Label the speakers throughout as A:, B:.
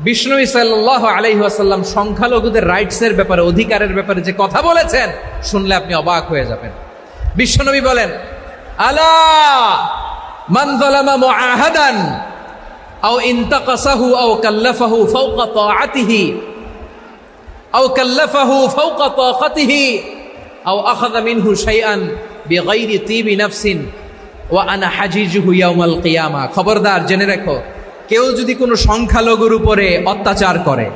A: বিষ্ণু সাল্লাহ আলহিহাসাল্লাম সংখ্যালঘুদের রাইটসের ব্যাপারে, অধিকারের ব্যাপারে যে কথা বলেছেন, শুনলে আপনি অবাক হয়ে যাবেন। বিশ্বনবী বলেন, আলা আও আও কাল্লাফাহু আও কাল্লাফাহু আও কিয়ামা। খবরদার, জেনে রাখো কেউ যদি কোনো সংখ্যালঘুর উপরে অত্যাচার করে,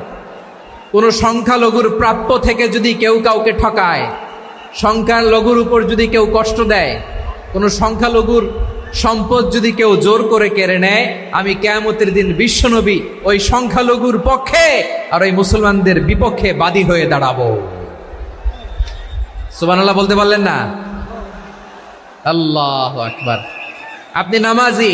A: কোনো সংখ্যালঘুর প্রাপ্য থেকে যদি কেউ কাউকে ঠকায়, সংখ্যালঘুর উপর যদি কেউ কষ্ট দেয়, কোনো সংখ্যালঘুর সম্পদ যদি কেউ জোর করে কেড়ে নেয়, আমি কেয়ামতের দিন বিশ্বনবী ওই সংখ্যালঘুর পক্ষে আর ওই মুসলমানদের বিপক্ষে বাদী হয়ে দাঁড়াবো। সুবহানাল্লাহ বলতে পারলেন না? আল্লাহ আকবার। আপনি নামাজি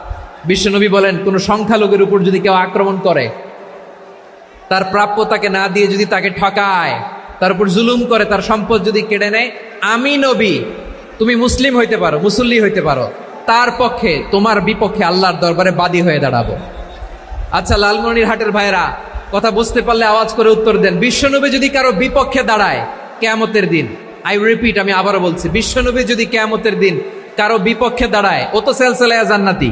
A: বিশ্বনবী বলেন, কোন সংখ্যালঘুর উপর যদি কেউ আক্রমণ করে, তার প্রাপ্য তাকে না দিয়ে যদি তাকে ঠকায়, তার উপর জুলুম করে, তার সম্পদ যদি কেড়ে নেয়, আমি নবী, তুমি মুসলিম হইতে পারো, মুসল্লি হইতে পারো, তার পক্ষে, তোমার বিপক্ষে আল্লাহর দরবারে বাদী হয়ে দাঁড়াবো। আচ্ছা লালমনির হাটের ভাইরা কথা বুঝতে পারলে আওয়াজ করে উত্তর দেন। বিশ্বনবী যদি কারও বিপক্ষে দাঁড়ায়, কেয়ামতের দিন আই রিপিট আমি আবারও বলছি, বিশ্বনবী যদি কেয়ামতের দিন কারও বিপক্ষে দাঁড়ায়, ও তো সেলসেলায়া জান্নাতি।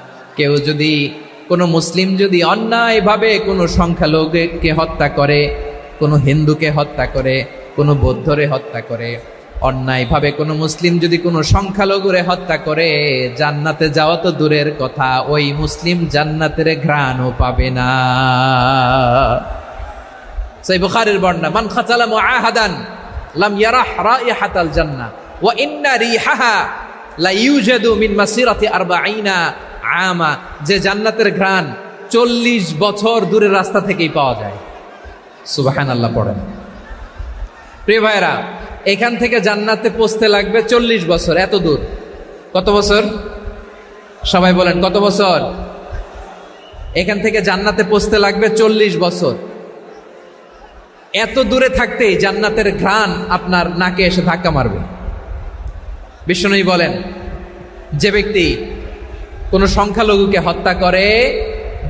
A: কেউ যদি, কোনো মুসলিম যদি অন্যায়ভাবে কোনো সংখ্যালঘুকে হত্যা করে, কোনো হিন্দুকে হত্যা করে, কোনো বৌদ্ধরে হত্যা করে, অন্যায়ভাবে কোনো মুসলিম যদি কোনো সংখ্যালঘুরে হত্যা করে, জান্নাতে যাওয়া তো দূরের কথা, ওই মুসলিম জান্নাতের ঘ্রাণও পাবে না। সেই বুখারের বর্ণনা, মান খাচালা মুআহাদান লাম ইয়ারাহ রাইহাতাল জান্নাহ, ওয়া ইন্না রিহাহা লা ইউজাদু মিন মাসিরাতি আরবাঈনা আমা, যে জান্নাতের ঘ্রাণ চল্লিশ বছর দূরের রাস্তা থেকেই পাওয়া যায়। সুবাহান আল্লাহ পড়েন। প্রিয় ভাইরা এখান থেকে জান্নাতে পৌঁছতে লাগবে চল্লিশ বছর, এত দূর। কত বছর? সবাই বলেন, কত বছর? এখান থেকে জান্নাতে পৌঁছতে লাগবে চল্লিশ বছর। এত দূরে থাকতেই জান্নাতের ঘ্রাণ আপনার নাকে এসে ধাক্কা মারবে। বিষ্ণুই বলেন, যে ব্যক্তি কোনো সংখ্যালঘুকে হত্যা করে,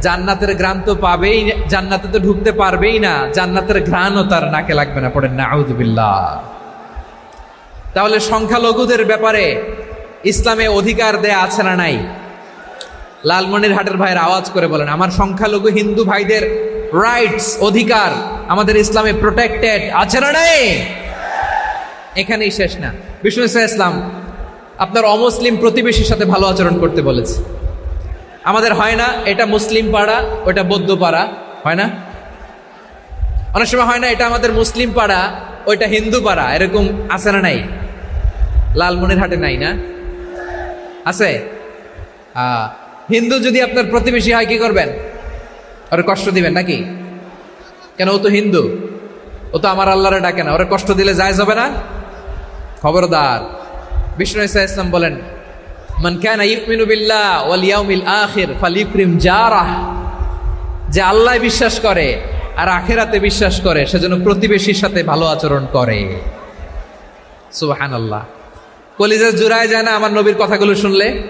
A: জান্নাতের ঘ্রাণ তো পাবেই, জান্নাতে তো ঢুকতে পারবেই না, জান্নাতের ঘ্রাণও তার নাকে লাগবে না, পড়েন না আউদুবিল্লাহ তাহলে সংখ্যালঘুদের ব্যাপারে ইসলামে অধিকার দেয়া আছে না নাই? লালমনির হাটের ভাইয়ের আওয়াজ করে বলেন, আমার সংখ্যালঘু হিন্দু ভাইদের রাইটস অধিকার আমাদের ইসলামে প্রোটেক্টেড আছে না নাই? এখানেই শেষ না। বিষ্ণু ইসলাম আপনার অমুসলিম প্রতিবেশীর সাথে ভালো আচরণ করতে বলেছে। আমাদের হয় না, এটা মুসলিম পাড়া, ওটা বৌদ্ধ পাড়া, হয় না? অনেক সময় হয় না, এটা আমাদের মুসলিম পাড়া, ওইটা হিন্দু পাড়া, এরকম আছে না নাই? লালমনির হাটে নাই না? আছে? হিন্দু যদি আপনার প্রতিবেশী হয়, কি করবেন? ওরা কষ্ট দিবেন নাকি? কেন, ও তো হিন্দু। ও তো আমার আল্লাহরে ডাকে না, ওরা কষ্ট দিলে যায় যাবে না? খবরদার। বিষ্ণু ইসা ইসলাম বলেন, মান কানা ইউমিনু বিল্লাহ ওয়াল ইয়াউমিল আখির ফালিউকরিম জারাহ। যে আল্লাহ বিশ্বাস করে আর আখেরাতে বিশ্বাস করে, সেজন্য প্রতিবেশীর সাথে ভালো আচরণ করে। সুবহানাল্লাহ। কলিজা জুড়ায় যায় না আমার নবীর কথাগুলো শুনলে?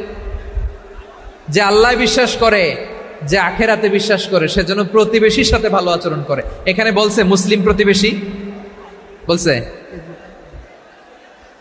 A: যে আল্লাহ বিশ্বাস করে, যে আখেরাতে বিশ্বাস করে, সেজন্য প্রতিবেশীর সাথে ভালো আচরণ করে। এখানে বলছে মুসলিম প্রতিবেশী? বলছে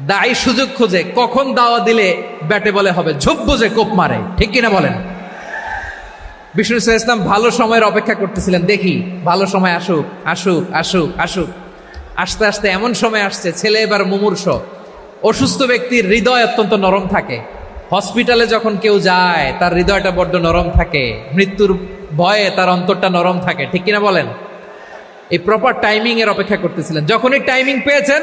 A: দায়ী সুযোগ খুঁজে কখন দাওয়া দিলে ব্যাটে বলে হবে, ঝোপ বুঝে কোপ মারে, ঠিক কিনা বলেন? বিষ্ণু ইসা ইসলাম, ভালো সময়ের অপেক্ষা করতেছিলেন, দেখি, ভালো সময় আসুক আসুক আসুক আসুক। আস্তে আস্তে এমন সময় আসছে, ছেলে এবার মুমূর্ষ। অসুস্থ ব্যক্তির হৃদয় অত্যন্ত নরম থাকে। হসপিটালে যখন কেউ যায়, তার হৃদয়টা বড্ড নরম থাকে। মৃত্যুর ভয়ে তার অন্তরটা নরম থাকে, ঠিক কিনা বলেন? এই প্রপার টাইমিং এর অপেক্ষা করতেছিলেন। যখনই টাইমিং পেয়েছেন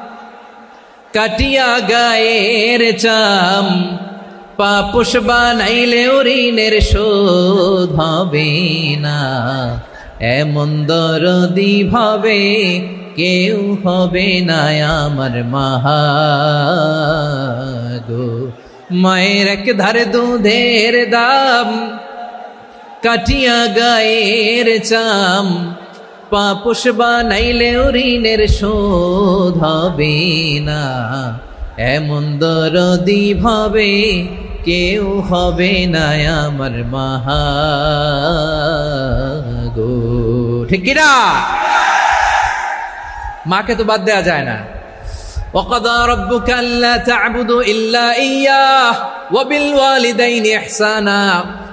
A: কাটিয়া গায়ের চাম, পাপুষ বানাইলে ঋণের শোধ হবে না। এমন দরদি ভাবে কেউ হবে না আমার মাহাগো। মায়ের এক ধারে দুধের দাম কাটিয়া গায়ের চাম পাপুষ বানাইলে ঋণের শোধ হবে না এমন দরদি ভাবে কেউ হবে না আমার মাহাগো ঠিক কিনা মাকে তো বাদ দেওয়া যায় না وقضى ربك ألا تعبدوا إلا إياه وبالوالدين إحسانا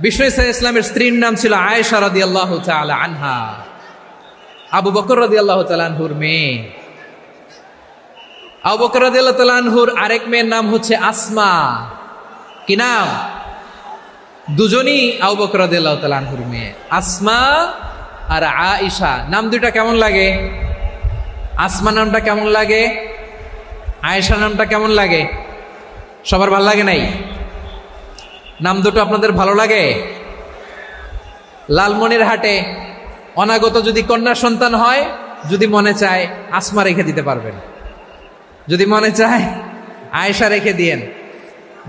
A: বিশ্ব ইসা ইসলামের স্ত্রীর নাম ছিল আয়েশা রাদি আল্লাহ আনহা। আবু বকর রাদি আল্লাহ আনহুর মেয়ে। আবু বকর রাদিয়াল্লাহু তাআলা আনহুর আরেক মেয়ের নাম হচ্ছে আসমা। কি নাম? দুজনই আবু বকর তাআলা আনহুর মেয়ে। আসমা আর আয়েশা। নাম দুইটা কেমন লাগে? আসমা নামটা কেমন লাগে? আয়েশা নামটা কেমন লাগে? সবার ভালো লাগে নাই? নাম দুটো আপনাদের ভালো লাগে? লালমনির হাটে অনাগত যদি কন্যা সন্তান হয়, যদি মনে চায় আসমা রেখে দিতে পারবেন। যদি মনে চায় আয়েশা রেখে দিয়েন।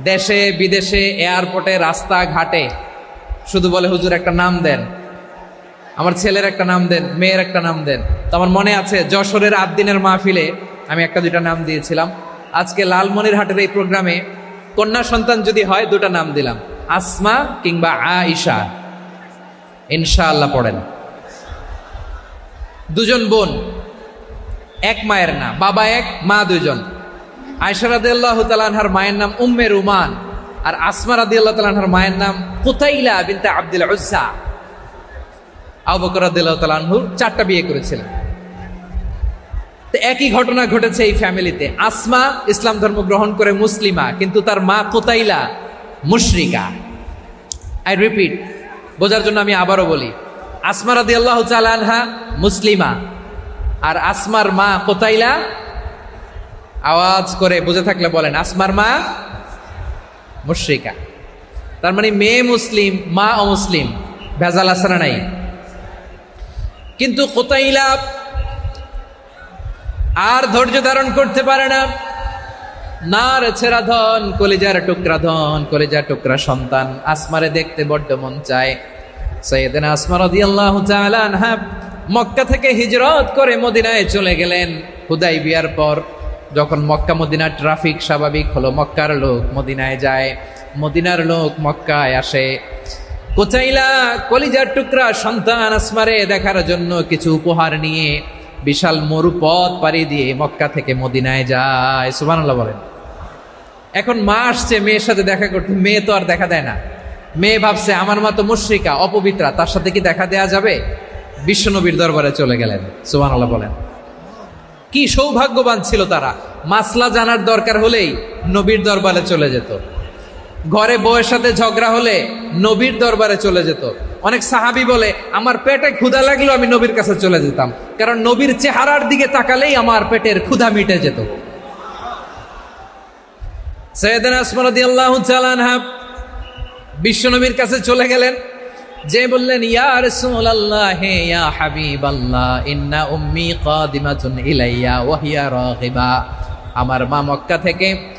A: দেশে, বিদেশে, এয়ারপোর্টে, রাস্তাঘাটে, শুধু বলে হুজুর একটা নাম দেন। আমার ছেলের একটা নাম দেন, মেয়ের একটা নাম দেন। তো আমার মনে আছে, যশোরের আট দিনের মাহফিলে আমি একটা দুইটা নাম দিয়েছিলাম। আজকে লালমনির হাটের এই প্রোগ্রামে কন্যা সন্তান যদি হয়, দুটা নাম দিলাম। আসমা কিংবা আইসা ইনশাআল্লাহ পড়েন। দুজন বোন, এক মায়ের না বাবা এক, মা দুজন আয়সা রাদিয়াল্লাহ তালানহার মায়ের নাম উম্মে রুমান, আর আসমা রাদিয়াল্লাহ তালানহার মায়ের নাম কুতাইলা বিনতে আব্দুল উজ্জা। আবু বকর রাদিয়াল্লাহু তাআলা আনহু চারটা বিয়ে করেছিলেন। তো একই ঘটনা ঘটেছে এই ফ্যামিলিতে। আসমা ইসলাম ধর্ম গ্রহণ করে মুসলিমা, কিন্তু তার মা কোতাইলা মুশরিকা। আই রিপিট বোঝার জন্য আমি আবারও বলি, আসমা রাদি আল্লাহ আনহা মুসলিমা, আর আসমার মা কোতাইলা, আওয়াজ করে বুঝে থাকলে বলেন আসমার মা মুশরিকা। তার মানে মেয়ে মুসলিম, মা অমুসলিম, ভেজাল আসানা নাই? কিন্তু কোতাইলা আর ধৈর্য ধারণ করতে পারে না। না রে ছেড়া ধন, কলিজার টুকরা ধন, কলিজার টুকরা সন্তান, আসমারে দেখতে বড্ড মন চায়। সৈয়দিন আসমা রাদিয়াল্লাহু তাআলা আনহা মক্কা থেকে হিজরত করে মদিনায় চলে গেলেন হুদাই বিয়ার পর। যখন মক্কা মদিনার ট্রাফিক স্বাভাবিক হলো, মক্কার লোক মদিনায় যায়। মদিনার লোক মক্কায় আসে। কোচাইলা কলিজার টুকরা সন্তান আসমারে দেখার জন্য কিছু উপহার নিয়ে বিশাল মরুপথ পাড়ি দিয়ে মক্কা থেকে মদিনায় যায়। সুবহানাল্লাহ বলেন। এখন মা আসছে, মেয়ের সাথে দেখা করতে। মেয়ে তো আর দেখা দেয় না। মেয়ে ভাবছে, আমার মতো মুশ্রিকা, অপবিত্রা, তার সাথে কি দেখা দেয়া যাবে? বিশ্বনবীর দরবারে চলে গেলেন, সুবহানাল্লাহ বলেন। কি সৌভাগ্যবান ছিল তারা। মাসলা জানার দরকার হলেই নবীর দরবারে চলে যেত। ঘরে বউয়ের সাথে ঝগড়া হলে নবীর দরবারে চলে যেত। অনেক সাহাবি বলে, আমার পেটে ক্ষুধা লাগলেও আমি নবীর কাছে চলে যেতাম। কারণ নবীর চেহারার দিকে তাকালেই আমার পেটের ক্ষুধা মিটে যেত। সৈয়দিন আসমরদি আল্লাহ চালানহা বিশ্বনবীর কাছে চলে গেলেন। যে বললেন, ইয়া রাসূলুল্লাহ হে ইয়া হাবিবাল্লাহ, ইন্না উম্মি কাদিমাতুন ইলাইয়া, ওয়া হিয়া রাগিবা। আমার মা মক্কা থেকে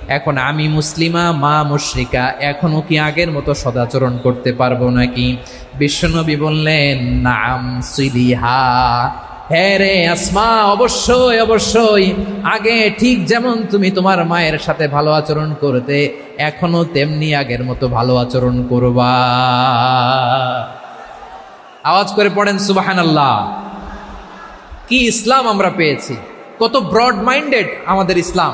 A: এখন আমি মুসলিমা, মা মুশ্রিকা। এখনও কি আগের মতো সদাচরণ করতে পারব নাকি? বিশ্বনবী বললেন, নাম সিলিহা। হ্যাঁ রে আসমা, অবশ্যই অবশ্যই। আগে ঠিক যেমন তুমি তোমার মায়ের সাথে ভালো আচরণ করতে, এখনও তেমনি আগের মতো ভালো আচরণ করবা। আওয়াজ করে পড়েন সুবাহান আল্লাহ কি ইসলাম আমরা পেয়েছি। কত ব্রড মাইন্ডেড আমাদের ইসলাম।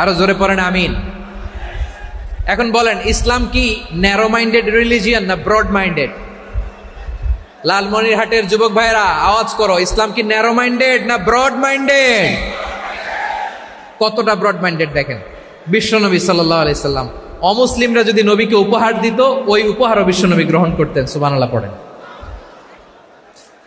A: আরও জোরে পড়েন, আমিন। এখন বলেন, ইসলাম কি ন্যারো মাইন্ডেড রিলিজিয়ান না ব্রড মাইন্ডেড লালমনিরহাটের যুবক ভাইরা আওয়াজ করো, ইসলাম কি ন্যারো মাইন্ডেড না ব্রড মাইন্ডেড কতটা ব্রড মাইন্ডেড দেখেন? বিশ্বনবী সাল্লাহ আলাইসাল্লাম অমুসলিমরা যদি নবীকে উপহার দিত, ওই উপহারও বিশ্বনবী গ্রহণ করতেন সুবানাল্লাহ পড়েন।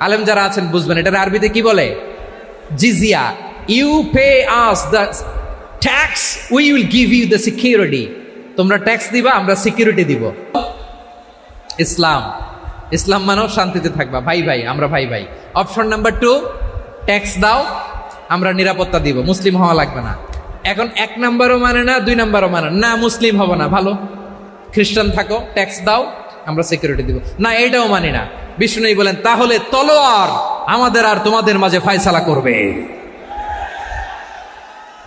A: আলেম যারা আছেন বুঝবেন, এটার আরবিতে কি বলে? জিজিয়া। You pay us the tax we will give you the security তোমরা ট্যাক্স দিবা, আমরা সিকিউরিটি দিব। ইসলাম। ইসলাম মানো শান্তিতে থাকবা। ভাই ভাই, আমরা ভাই ভাই। অপশন নাম্বার টু ট্যাক্স দাও, আমরা নিরাপত্তা দিব। মুসলিম হওয়া লাগবে না। এখন এক নাম্বারও মানে না, দুই নাম্বারও মানে না না, মুসলিম হব না। ভালো। খ্রিস্টান থাকো ট্যাক্স দাও, আমরা সিকিউরিটি দিব। না, এইটাও মানি না। বিষ্ণু বলেন, তাহলে তলোয়ার আমাদের আর তোমাদের মাঝে ফায়সালা করবে।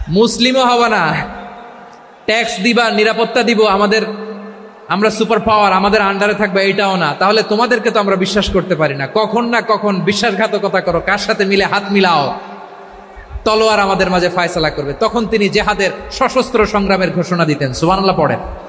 A: মুসলিমও হবে না। ট্যাক্স দিবা, নিরাপত্তা দিব, আমাদের, আমরা সুপার পাওয়ার, আমাদের আন্ডারে থাকবে এটাও না। তাহলে তোমাদেরকে তো আমরা বিশ্বাস করতে পারি না। কখন না কখন বিশ্বাসঘাতকতা করো, কার সাথে মিলে হাত মিলাও। তলোয়ার আমাদের মাঝে ফায়সালা করবে। তখন তিনি জেহাদের সশস্ত্র সংগ্রামের ঘোষণা দিতেন। সুবহানাল্লাহ পড়েন।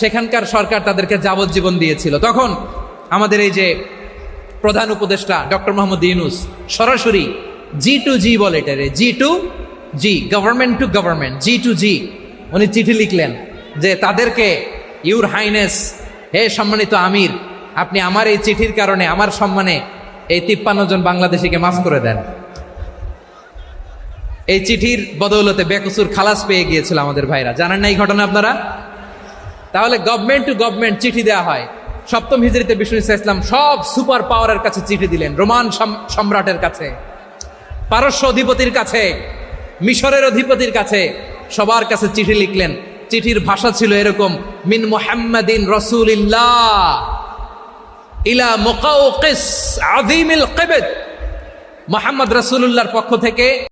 A: সেখানকার সরকার তাদেরকে যাবজ্জীবন দিয়েছিল। তখন আমাদের এই যে প্রধান উপদেষ্টা ডক্টর মোহাম্মদ ইউনুস সরাসরি জি টু জি বলে এটারে G to G government to government G to G উনি চিঠি লিখলেন যে তাদেরকে ইউর হাইনেস হে সম্মানিত আমির, আপনি আমার এই চিঠির কারণে আমার সম্মানে এই তিপ্পান্ন জন বাংলাদেশিকে মাফ করে দেন। এই চিঠির বদৌলতে বেকসুর খালাস পেয়ে গিয়েছিল আমাদের ভাইরা। জানেন না এই ঘটনা আপনারা? তাহলে গভর্নমেন্ট টু গভর্নমেন্ট চিঠি দেওয়া হয়। সপ্তম হিজড়িতে বিষ্ণু ইসলাম সব সুপার পাওয়ারের কাছে চিঠি দিলেন, রোমান সম্রাটের কাছে, পারস্য অধিপতির কাছে, মিশরের অধিপতির কাছে। সবার কাছে চিঠি লিখলেন, চিঠির ভাষা ছিল এরকম, মিন মুহাম্মাদিন রসুলিল্লাহ ইলা মুকাউকিস কিবত। মোহাম্মদ রাসূলুল্লাহর পক্ষ থেকে